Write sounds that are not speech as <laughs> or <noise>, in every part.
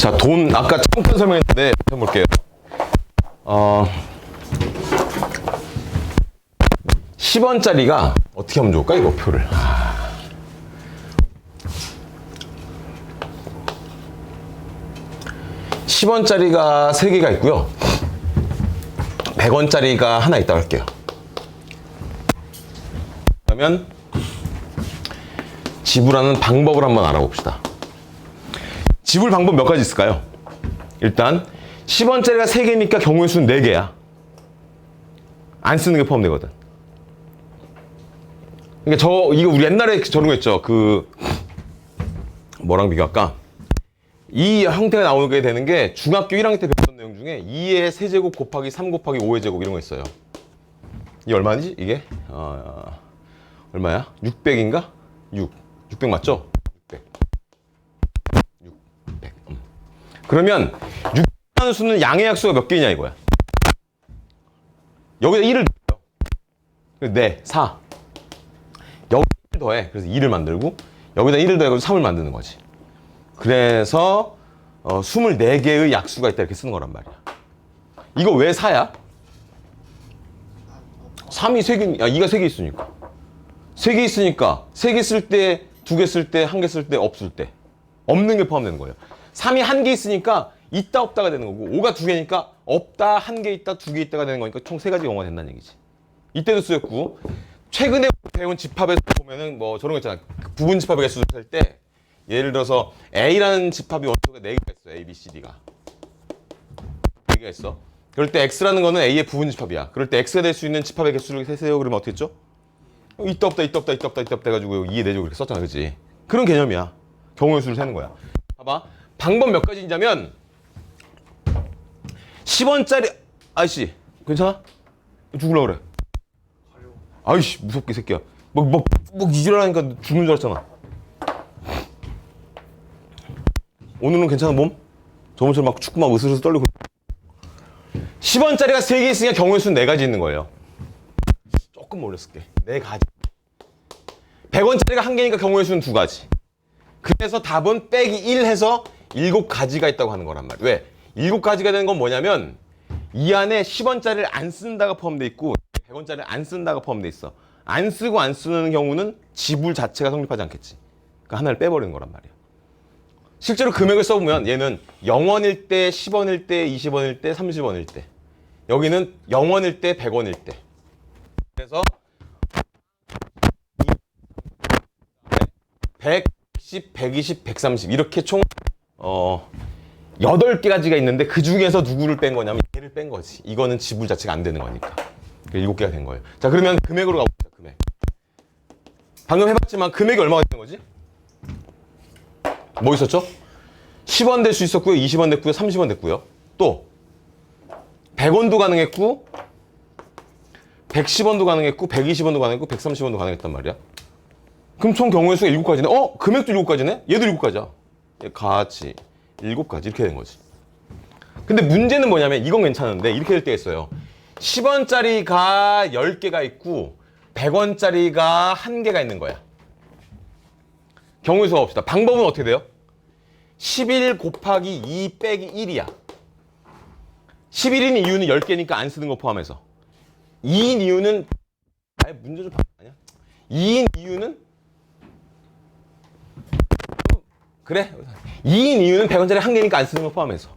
자, 돈 아까 잠깐 설명했는데 해볼게요. 어, 10원짜리가 어떻게 하면 좋을까? 이거 표를. 아. 십 원짜리가 3개가 있고요. 100원짜리가 하나 있다고 할게요. 그러면 지불하는 방법을 한번 알아봅시다. 지불 방법 몇 가지 있을까요? 일단 10원짜리가 3개니까 경우의 수는 4개야. 안 쓰는 게 포함되거든. 그러니까 저 이거 우리 옛날에 저런 거 있죠. 그 뭐랑 비교할까? 이 형태가 나오게 되는 게 중학교 1학년 때 배웠던 내용 중에 2의 세제곱 곱하기 3 곱하기 5의 제곱 이런 거 있어요. 이게 얼마지? 이게 어, 얼마야? 600인가? 6. 600 맞죠? 600. 600. 음. 그러면 6이라는 수는 양의 약수가 몇 개냐 이거야. 여기다 1을 넣어요. 네, 4. 여기 1 더해. 그래서 2를 만들고 여기다 1을 더해가지고 3을 만드는 거지. 그래서 어, 24개의 약수가 있다 이렇게 쓰는 거란 말이야. 이거 왜 4야? 3이 3개, 아, 2가 3개 있으니까. 3개 있으니까 3개 쓸 때, 2개 쓸 때, 1개 쓸 때, 없을 때. 없는 게 포함되는 거예요. 3이 1개 있으니까 있다 없다가 되는 거고 5가 2개니까 없다, 1개 있다, 2개 있다가 되는 거니까 총 3가지 경우가 된다는 얘기지. 이때도 쓰였고 최근에 배운 집합에서 보면은 뭐 저런 거 있잖아. 부분 집합의 개수를 셀 때 예를 들어서 A라는 집합이 원소가 4개가 있어. A, B, C, D가. 4개가 있어. 그럴 때 X라는 거는 A의 부분 집합이야. 그럴 때 X가 될 수 있는 집합의 개수를 세세요. 그러면 어떻게 했죠? 어, 있다 없다 있다 없다 있다 없다 있다 없다 해가지고 2에 4제곱 이렇게 썼잖아. 그지? 그런 개념이야. 경우의 수를 세는 거야. 봐봐. 방법 몇 가지냐면 10원짜리 아이씨 괜찮아? 죽을라 그래. 아이씨 무섭게 이 새끼야. 뭐뭐뭐 이지랄하니까 죽는 줄 알았잖아. 오늘은 괜찮아 몸? 저번처럼 막 축구 막 으스스스 떨리고 10원짜리가 3개 있으니까 경우의 수는 4가지 있는 거예요 조금 올렸을게 4가지 100원짜리가 1개니까 경우의 수는 2가지 그래서 답은 빼기 1 해서 7가지가 있다고 하는 거란 말이에요 왜? 7가지가 되는 건 뭐냐면 이 안에 10원짜리를 안 쓴다가 포함되어 있고 100원짜리를 안 쓴다가 포함되어 있어 안 쓰고 안 쓰는 경우는 지불 자체가 성립하지 않겠지 그러니까 하나를 빼버리는 거란 말이에요 실제로 금액을 써보면 얘는 0원일 때, 10원일 때, 20원일 때, 30원일 때. 여기는 0원일 때, 100원일 때. 그래서 110, 120, 130 이렇게 총 어, 8개가지가 있는데 그 중에서 누구를 뺀 거냐면 얘를 뺀 거지. 이거는 지불 자체가 안 되는 거니까. 7개가 된 거예요. 자, 그러면 금액으로 가보자. 금액. 방금 해봤지만 금액이 얼마가 되는 거지? 뭐 있었죠? 10원 될 수 있었고요. 20원 됐고요. 30원 됐고요. 또 100원도 가능했고 110원도 가능했고 120원도 가능했고 130원도 가능했단 말이야. 그럼 총 경우의 수가 7가지네. 어? 금액도 7가지네? 얘도 7가지야. 얘 같이 7가지 이렇게 된 거지. 근데 문제는 뭐냐면 이건 괜찮은데 이렇게 될 때가 있어요. 10원짜리가 10개가 있고 100원짜리가 1개가 있는 거야. 경우의 수가 봅시다. 방법은 어떻게 돼요? 11 곱하기 2 빼기 1이야. 11인 이유는 10개니까 안 쓰는 거 포함해서. 2인 이유는 아예 문제 좀 아니야? 2인 이유는 그래? 2인 이유는 100원짜리 한 개니까 안 쓰는 거 포함해서.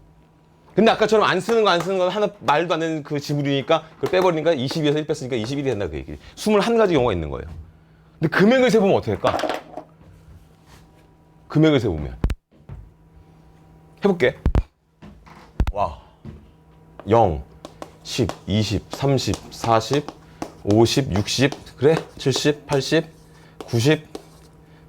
근데 아까처럼 안 쓰는 거 안 쓰는 거 하나 말도 안 되는 그 지불이니까 그걸 빼버리니까 22에서 1 뺐으니까 21이 된다 그 얘기. 21가지 경우가 있는 거예요. 근데 금액을 세보면 어떻게 될까? 금액을 세보면 해볼게 와 0, 10, 20, 30, 40, 50, 60 그래 70, 80, 90,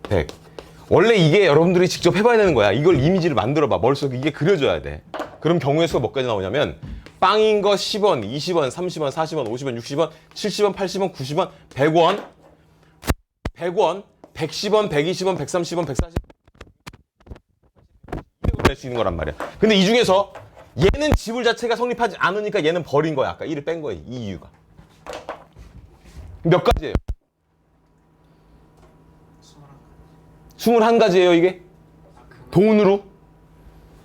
100 원래 이게 여러분들이 직접 해봐야 되는 거야 이걸 이미지를 만들어봐 머릿속에 이게 그려져야 돼 그럼 경우의 수가 몇 가지 나오냐면 빵인 거 10원, 20원, 30원, 40원, 50원, 60원, 70원, 80원, 90원, 100원 100원, 110원, 120원, 130원, 140원 낼수 있는 거란 말이야. 근데 이 중에서 얘는 지불 자체가 성립하지 않으니까 얘는 버린 거야. 아까 1을 뺀 거예요. 이 이유가. 몇 가지예요? 21가지예요, 이게? 돈으로?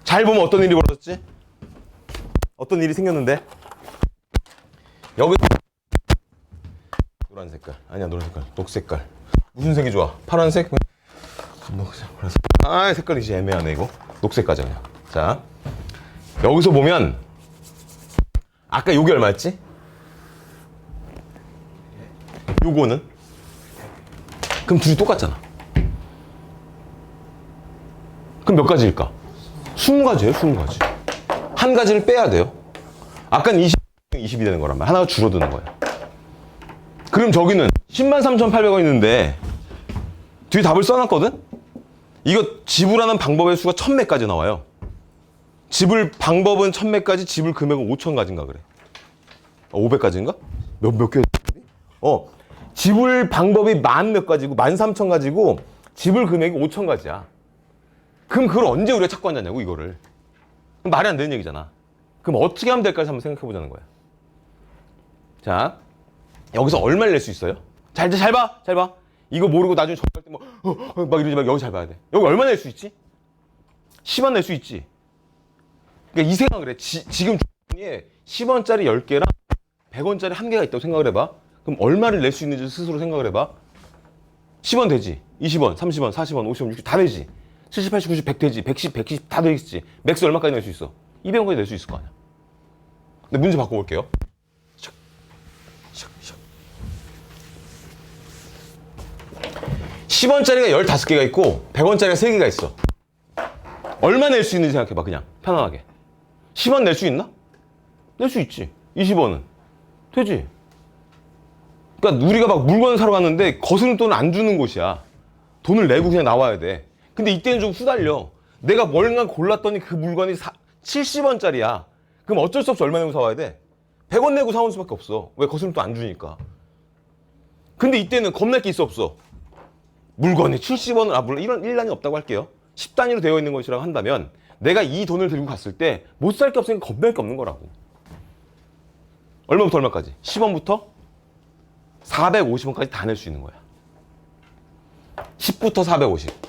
잘 보면 어떤 일이 벌어졌지? 어떤 일이 생겼는데? 여기 노란 색깔 아니야 노란 색깔 녹 색깔 무슨 색이 좋아? 파란색? 녹색 파란색 아 색깔이 이제 애매하네 이거 녹색 가자 그냥 자 여기서 보면 아까 요게 얼마였지? 요거는 그럼 둘이 똑같잖아 그럼 몇 가지일까? 20가지예요 20가지 한 가지를 빼야 돼요 아까는 20, 20이 되는 거란 말이야 하나가 줄어드는 거야 그럼 저기는 10만 3,800원 있는데 뒤에 답을 써놨거든? 이거 지불하는 방법의 수가 1000매까지 나와요 지불 방법은 1000매까지 지불 금액은 5000가지인가 그래 500가지인가? 몇, 몇 개? 어 지불 방법이 만 몇 가지고 만 삼천 가지고 지불 금액이 5천 가지야 그럼 그걸 언제 우리가 찾고 앉았냐고 이거를 그럼 말이 안 되는 얘기잖아 그럼 어떻게 하면 될까 한번 생각해 보자는 거야 자 여기서 얼마를 낼 수 있어요? 잘, 잘 봐, 잘 봐. 이거 모르고 나중에 전화할 때 뭐, 어, 어, 막 이러지 마. 여기 잘 봐야 돼. 여기 얼마 낼 수 있지? 10원 낼 수 있지. 그러니까 이 생각을 해. 지, 지금 주머니에 10원짜리 10개랑 100원짜리 1개가 있다고 생각을 해봐. 그럼 얼마를 낼 수 있는지 스스로 생각을 해봐. 10원 되지. 20원, 30원, 40원, 50원, 60원 다 되지. 70, 80, 90, 100 되지. 110, 120 다 되겠지. 맥스 얼마까지 낼 수 있어? 200원까지 낼 수 있을 거 아니야. 근데 문제 바꿔볼게요. 샥, 샥, 샥. 10원짜리가 15개가 있고 100원짜리가 3개가 있어. 얼마 낼 수 있는지 생각해봐 그냥 편안하게. 10원 낼 수 있나? 낼 수 있지. 20원은. 되지. 그러니까 우리가 막 물건 사러 갔는데 거스름 돈을 안 주는 곳이야. 돈을 내고 그냥 나와야 돼. 근데 이때는 좀 후달려. 내가 뭘가 골랐더니 그 물건이 사, 70원짜리야. 그럼 어쩔 수 없이 얼마 내고 사와야 돼? 100원 내고 사올 수밖에 없어. 왜 거스름 돈안 주니까. 근데 이때는 겁날 게 있어 없어. 물건이 70원을 아 물론 이런 1단이 없다고 할게요. 10단위로 되어 있는 것이라고 한다면 내가 이 돈을 들고 갔을 때 못 살 게 없으니까 겁날 게 없는 거라고. 얼마부터 얼마까지? 10원부터 450원까지 다 낼 수 있는 거야. 10부터 450.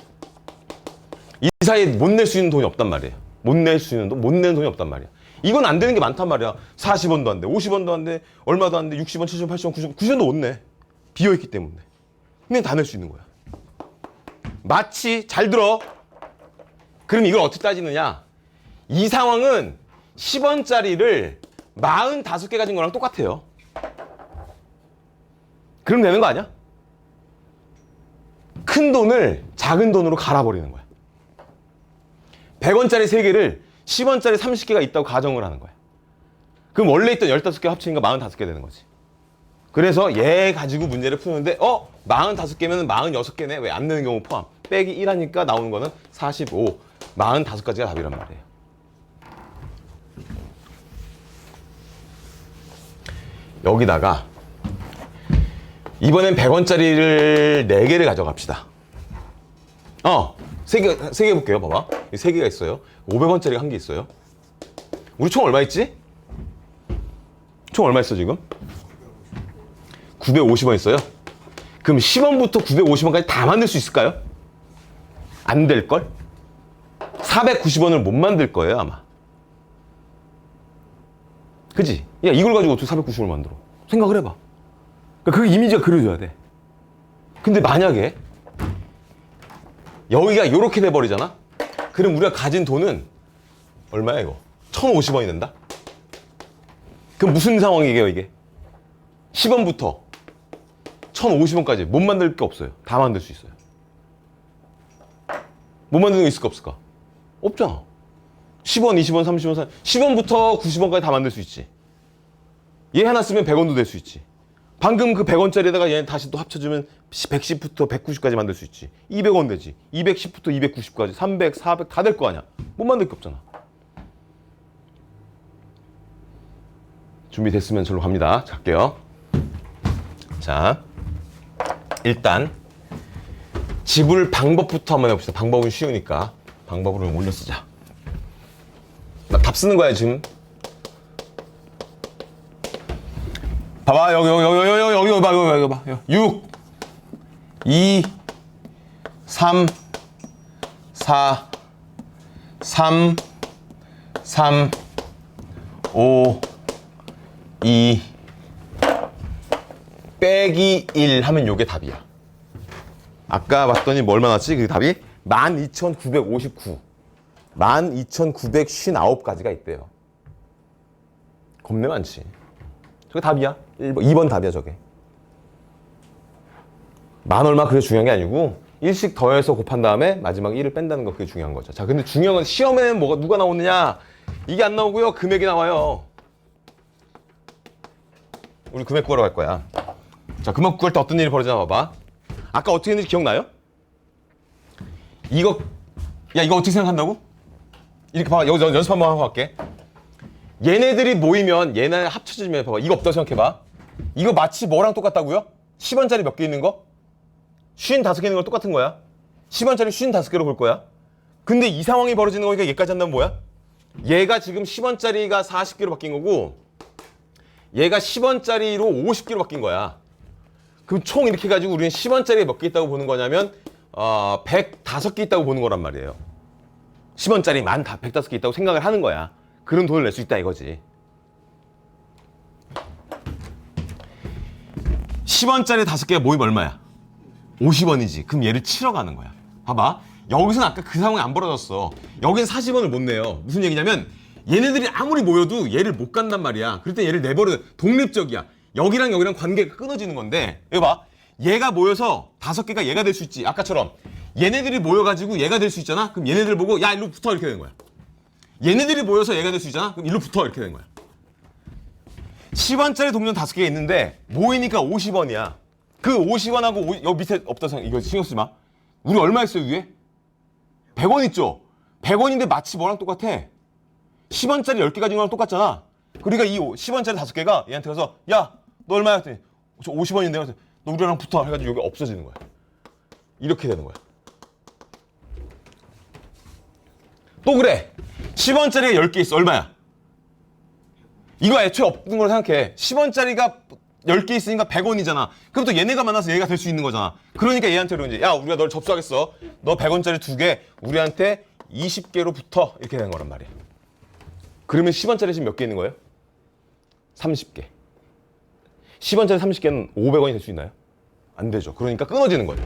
이 사이에 못낼 수 있는 돈이 없단 말이에요. 못 낼 수 있는 돈, 못 내는 돈이 없단 말이야. 이건 안 되는 게 많단 말이야. 40원도 안 돼, 50원도 안 돼, 얼마도 안 돼, 60원, 70원, 80원, 90원, 90원도 못 내. 비어있기 때문에. 근데 다낼 수 있는 거야. 마치, 잘 들어. 그럼 이걸 어떻게 따지느냐? 이 상황은 10원짜리를 45개 가진 거랑 똑같아요. 그럼 되는 거 아니야? 큰 돈을 작은 돈으로 갈아버리는 거야. 100원짜리 3개를 10원짜리 30개가 있다고 가정을 하는 거야. 그럼 원래 있던 15개 합치니까 45개 되는 거지. 그래서 얘 가지고 문제를 푸는데 어? 45개면 46개네. 왜안 내는 경우 포함. 빼기 1 하니까 나오는 거는 45. 45가지가 답이란 말이에요. 여기다가 이번엔 100원짜리를 4개를 가져갑시다. 어, 3개, 3개 해볼게요. 봐봐. 3개가 있어요. 500원짜리가 한 개 있어요. 우리 총 얼마 있지? 총 얼마 있어, 지금? 950원 있어요? 그럼 10원부터 950원까지 다 만들 수 있을까요? 안 될걸? 490원을 못 만들 거예요, 아마. 그지? 야, 이걸 가지고 어떻게 490원을 만들어? 생각을 해봐. 그러니까 그 이미지가 그려져야 돼. 근데 만약에 여기가 이렇게 돼버리잖아? 그럼 우리가 가진 돈은 얼마야, 이거? 1,050원이 된다? 그럼 무슨 상황이게요, 이게? 10원부터 1,050원까지 못 만들 게 없어요. 다 만들 수 있어요. 못 만드는 거 있을까, 없을까? 없잖아. 10원, 20원, 30원, 40원. 10원부터 90원까지 다 만들 수 있지. 얘 하나 쓰면 100원도 될 수 있지. 방금 그 100원짜리에다가 얘 다시 또 합쳐주면 110부터 190까지 만들 수 있지. 200원 되지. 210부터 290까지. 300, 400 다 될 거 아니야. 못 만들 게 없잖아. 준비됐으면 절로 갑니다. 자, 갈게요. 자, 일단 지불 방법부터 한번 해봅시다. 방법은 쉬우니까 방법으로 올려 쓰자. 나 답 쓰는 거야 지금. 봐봐 여기 여기 여기 여기 여기 여기 봐 여기 여기 봐. 여기. 6 2 3 4 3 3, 5, 2, 빼기 1 하면 요게 답이야. 아까 봤더니 뭐 얼마 나왔지? 그 답이 12,959. 12,959가지가 있대요. 겁내 많지. 저게 답이야. 1번, 2번 답이야, 저게. 만 얼마 그게 중요한 게 아니고 일씩 더해서 곱한 다음에 마지막에 1을 뺀다는 거 그게 중요한 거죠. 자, 근데 중요한 건 시험에는 뭐가 누가 나오느냐? 이게 안 나오고요. 금액이 나와요. 우리 금액 구하러 갈 거야. 자, 금액 구할 때 어떤 일이 벌어지나 봐봐. 아까 어떻게 했는지 기억나요? 이거 야, 이거 어떻게 생각한다고? 이렇게 봐봐. 여기서 연습 한번 하고 갈게. 얘네들이 모이면 얘네 합쳐지면 봐봐. 이거 없다고 생각해봐. 이거 마치 뭐랑 똑같다고요? 10원짜리 몇 개 있는 거? 55개 있는 거 똑같은 거야. 10원짜리 55개로 볼 거야. 근데 이 상황이 벌어지는 거니까 얘까지 한다면 뭐야? 얘가 지금 10원짜리가 40개로 바뀐 거고 얘가 10원짜리로 50개로 바뀐 거야. 그럼 총 이렇게 해가지고 우리는 10원짜리 몇 개 있다고 보는 거냐면 어, 105개 있다고 보는 거란 말이에요. 10원짜리 만 다 105개 있다고 생각을 하는 거야. 그런 돈을 낼 수 있다 이거지. 10원짜리 5개가 모이면 얼마야? 50원이지. 그럼 얘를 치러 가는 거야. 봐봐. 여기서는 아까 그 상황이 안 벌어졌어. 여긴 40원을 못 내요. 무슨 얘기냐면 얘네들이 아무리 모여도 얘를 못 간단 말이야. 그럴 때 얘를 내버려 독립적이야. 여기랑 여기랑 관계가 끊어지는 건데 여기 봐. 얘가 모여서 다섯 개가 얘가 될 수 있지. 아까처럼 얘네들이 모여가지고 얘가 될 수 있잖아. 그럼 얘네들 보고 야 일로 붙어 이렇게 되는 거야. 얘네들이 모여서 얘가 될 수 있잖아. 그럼 일로 붙어 이렇게 되는 거야. 10원짜리 동전 다섯 개가 있는데 모이니까 50원이야. 그 50원하고 오, 여기 밑에 없다 생각 이거 신경 쓰지 마. 우리 얼마 있어요 위에? 100원 있죠. 100원인데 마치 뭐랑 똑같아. 10원짜리 10개 가진 거랑 똑같잖아. 그러니까 이 10원짜리 다섯 개가 얘한테 가서 야 너 얼마야? 했더니 저 50원인데 그래서 너 우리랑 붙어 해가지고 여기 없어지는 거야. 이렇게 되는 거야. 또 그래. 10원짜리가 10개 있어. 얼마야? 이거 애초에 없는 걸 생각해. 10원짜리가 10개 있으니까 100원이잖아. 그럼 또 얘네가 만나서 얘가 될 수 있는 거잖아. 그러니까 얘한테 이제 야, 우리가 널 접수하겠어. 너 100원짜리 두 개, 우리한테 20개로 붙어. 이렇게 되는 거란 말이야. 그러면 10원짜리 지금 몇 개 있는 거예요? 30개. 10원짜리 30개는 500원이 될 수 있나요? 안 되죠. 그러니까 끊어지는 거예요.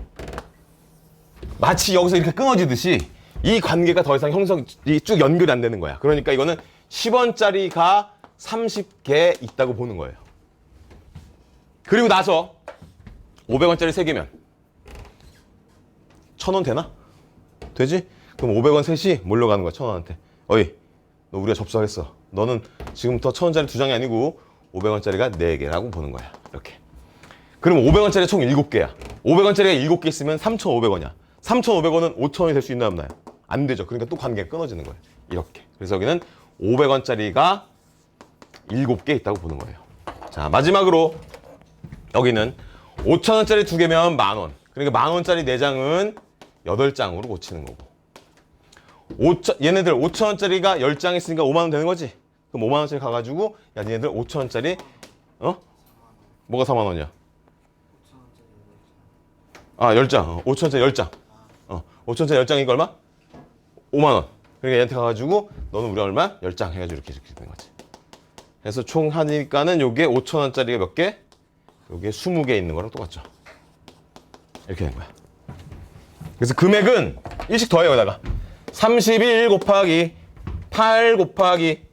마치 여기서 이렇게 끊어지듯이 이 관계가 더 이상 형성이 쭉 연결이 안 되는 거야. 그러니까 이거는 10원짜리가 30개 있다고 보는 거예요. 그리고 나서 500원짜리 3개면 1000원 되나? 되지? 그럼 500원 셋이 몰려가는 거야, 1000원한테. 어이, 너 우리가 접수하겠어. 너는 지금부터 1000원짜리 두 장이 아니고 500원짜리가 4개라고 보는 거야. 이렇게. 그럼 500원짜리 총 7개야. 500원짜리가 7개 있으면 3,500원이야. 3,500원은 5,000원이 될 수 있나 없나요? 안 되죠. 그러니까 또 관계가 끊어지는 거예요. 이렇게. 그래서 여기는 500원짜리가 7개 있다고 보는 거예요. 자, 마지막으로 여기는 5천원짜리 두 개면 만 원. 그러니까 만 원짜리 네 장은 여덟 장으로 고치는 거고. 5천, 얘네들 5천원짜리가 10장 있으니까 5만 원 되는 거지? 그럼 5만 원짜리 가가지고 야, 얘네들 5천원짜리 어? 뭐가 4만 원이야? 아, 10장. 어, 5천원짜리 10장. 어, 5천원짜리 10장이니까 얼마? 5만 원. 그러니까 얘한테 가가지고 너는 우리 얼마? 10장 해가지고 이렇게 이렇게 되는 거지. 그래서 총 하니까는 요게 5천 원짜리가 몇 개? 요게 20개 있는 거랑 똑같죠. 이렇게 된 거야. 그래서 금액은 일씩 더해요, 여기다가. 31 곱하기 8 곱하기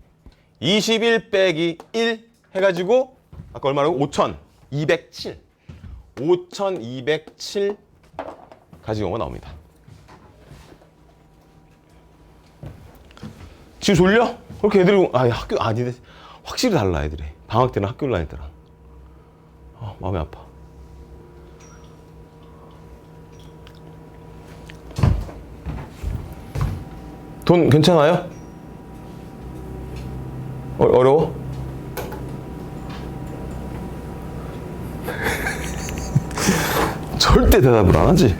21 빼기 1 해가지고 아까 얼마라고? 5,207. 5,207 가지고 오면 나옵니다. 지금 졸려? 그렇게 애들이 아 학교 아니네 확실히 달라 애들이 방학 때는 학교를 때랑 어, 마음이 아파 돈 괜찮아요? 어, 어려워? <laughs> 절대 대답을 안 하지